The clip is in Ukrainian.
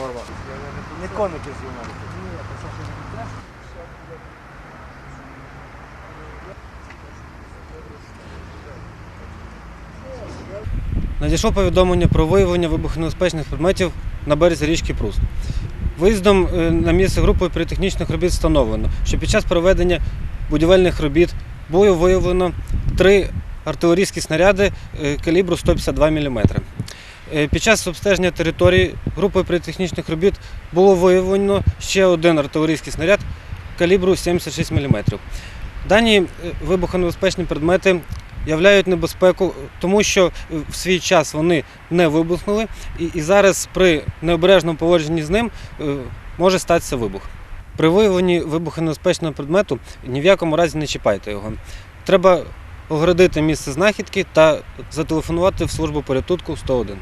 Норма. Не коники знімали. Надійшло повідомлення про виявлення вибухонебезпечних предметів на березі річки Прус. Виїздом е, на місце групою піротехнічних робіт встановлено, що під час проведення будівельних робіт було виявлено три артилерійські снаряди е, калібру 152 мм. Е, Під час обстеження території групою піротехнічних робіт було виявлено ще один артилерійський снаряд калібру 76 мм. Дані е, вибухонебезпечні предмети являють небезпеку, тому що е, в свій час вони не вибухнули, і, зараз при необережному поводженні з ним може статися вибух. При виявленні вибухонебезпечного предмету ні в якому разі не чіпайте його. Треба огородити місце знахідки та зателефонувати в службу порятунку 101.